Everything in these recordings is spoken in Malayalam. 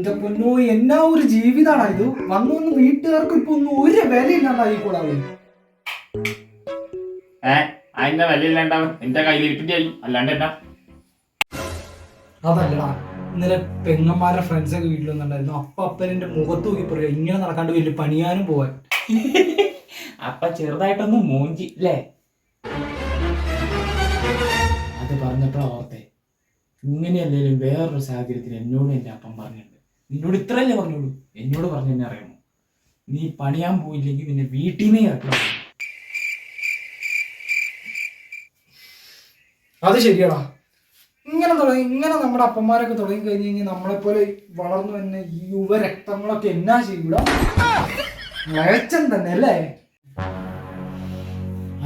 എന്റെ പൊന്നോ എന്നാ ഒരു ജീവിതമാണ് ഇത്? വന്നു വന്ന് വീട്ടുകാർക്ക് ഇപ്പൊ ഒന്നും ഒരു വിലയില്ലാണ്ടായി കൂടാതെ ഏ അതിന്റെ വിലയില്ലാണ്ടാവും എന്റെ കയ്യിൽ ഇരിപ്പിന്റെ അല്ലാണ്ട് എന്നാ? അതല്ലടാ ഇന്നലെ പെങ്ങന്മാരുടെ ഫ്രണ്ട്സ് ഒക്കെ വീട്ടിൽ വന്നിട്ടുണ്ടായിരുന്നു അപ്പൊ അപ്പനെന്റെ മുഖത്ത് നോക്കി പറയാ ഇങ്ങനെ നടക്കാണ്ട് വലിയ പണിയാനും പോവാൻ. അപ്പ ചെറുതായിട്ടൊന്ന് മൂഞ്ചി അല്ലേ അത് പറഞ്ഞപ്പോഴാ ഓർത്തെ ഇങ്ങനെയല്ലേലും വേറൊരു സാഹചര്യത്തിൽ എന്നോട് എന്റെ അപ്പം പറഞ്ഞിട്ടുണ്ട്. നിന്നോട് ഇത്രയല്ലേ പറഞ്ഞോളൂ എന്നോട് പറഞ്ഞു തന്നെ അറിയണം. നീ പണിയാൻ പോയില്ലെങ്കിൽ നിന്നെ വീട്ടിൽ നിന്നേ ഇറക്കണം. അത് ശരിയാടാ ഇങ്ങനെ തുടങ്ങി ഇങ്ങനെ നമ്മുടെ അപ്പന്മാരൊക്കെ തുടങ്ങി കഴിഞ്ഞ് കഴിഞ്ഞാൽ നമ്മളെ പോലെ വളർന്നു വന്ന ഈ യുവരക്തങ്ങളൊക്കെ എന്നാ ചെയ്യൂടാ? മഴച്ചൻ തന്നെ അല്ലേ?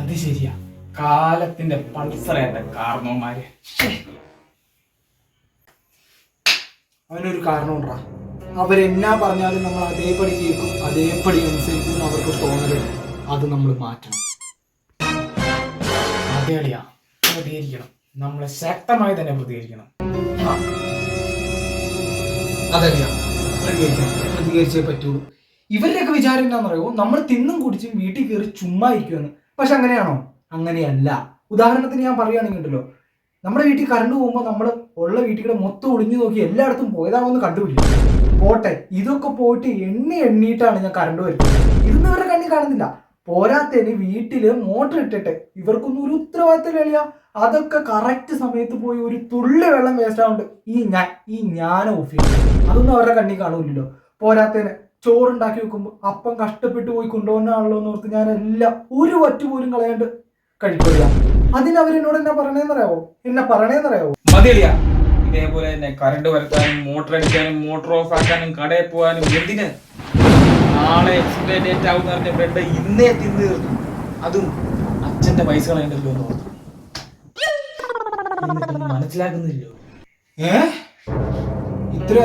അത് ശരിയാ. കാലത്തിന്റെ പൾസറേറ്റ കാരണവന്മാര് അവനൊരു കാരണമുണ്ടാ. അവരെന്നാ പറഞ്ഞാലും നമ്മൾ അതേപടി കേൾക്കും അതേപടി അനുസരിക്കും അവർക്ക് തോന്നലുണ്ട് അത് നമ്മൾ മാറ്റണം. അളിയാ പ്രതികരിക്കണം. നമ്മളെ ശക്തമായി തന്നെ പ്രതികരിക്കണം. അതല്ല പ്രതികരിക്കണം പ്രതികരിച്ചേ പറ്റുള്ളൂ. ഇവരുടെയൊക്കെ വിചാരം എന്താണെന്നറിയോ നമ്മൾ തിന്നും കുടിച്ചും വീട്ടിൽ കയറി ചുമ്മാ ഇരിക്കുമെന്ന് പക്ഷെ അങ്ങനെയാണോ? അങ്ങനെയല്ല. ഉദാഹരണത്തിന് ഞാൻ പറയുകയാണെങ്കിൽ ഉണ്ടല്ലോ നമ്മുടെ വീട്ടിൽ കറണ്ട് പോകുമ്പോൾ നമ്മൾ ഉള്ള വീട്ടിൽ കൂടെ മൊത്തം ഒളിഞ്ഞു നോക്കി എല്ലായിടത്തും പോയതാണെന്ന് കണ്ടുപിടിക്കും. പോട്ടെ ഇതൊക്കെ പോയിട്ട് എണ്ണി എണ്ണിയിട്ടാണ് ഞാൻ കറണ്ട് വരുന്നത്. ഇതൊന്നും ഇവരുടെ കണ്ണി കാണുന്നില്ല. പോരാത്തതിന് വീട്ടിൽ മോട്ടർ ഇട്ടിട്ട് ഇവർക്കൊന്നും ഒരു ഉത്തരവാദിത്തം കളിയ അതൊക്കെ കറക്റ്റ് സമയത്ത് പോയി ഒരു തുള്ളി വെള്ളം വേസ്റ്റ് ആവുന്നുണ്ട് ഈ ഞാൻ ഈ ഞാൻ ഓഫീസ് അതൊന്നും അവരുടെ കണ്ണി കാണൂലല്ലോ പോരാത്തതിന് ചോറുണ്ടാക്കി വെക്കുമ്പോൾ അപ്പം കഷ്ടപ്പെട്ട് പോയി കൊണ്ടുപോകുന്നതാണല്ലോ എന്ന് ഓർത്ത് ഞാനെല്ലാം ഒരു വറ്റ് പോലും കളയാണ്ട് കഴിക്കില്ല. അതിന് അവരെന്നോട് എന്നാ പറയണേന്നറിയാവോ? എന്നെ പറയണേന്നറിയാവോ? മതിയളിയാ ഇതേപോലെ തന്നെ കറണ്ട് വരുത്താനും മോട്ടർ അടിക്കാനും മോട്ടോർ ഓഫ് ആക്കാനും കടയിൽ പോകാനും എന്തിന്? നാളെ എക്സ്പയർ ഡേറ്റ് ആവും പറഞ്ഞ ബ്രെഡ് ഇന്നേ തിന്ന് തീർന്നു അതും അച്ഛന്റെ പൈസ കളയണ്ടല്ലോ എന്ന് ഓർത്തു മനസ്സിലാക്കുന്നില്ലോ ഏ? ഇത്ര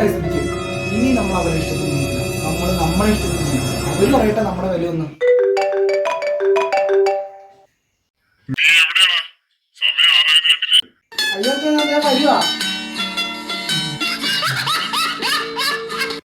ഇനി നമ്മൾ അവരെ ഇഷ്ടപ്പെടുന്നില്ല. നമ്മൾ നമ്മളെ ഇഷ്ടപ്പെടുന്നില്ല. അവർ പറയട്ടെ നമ്മുടെ വിലയൊന്നും.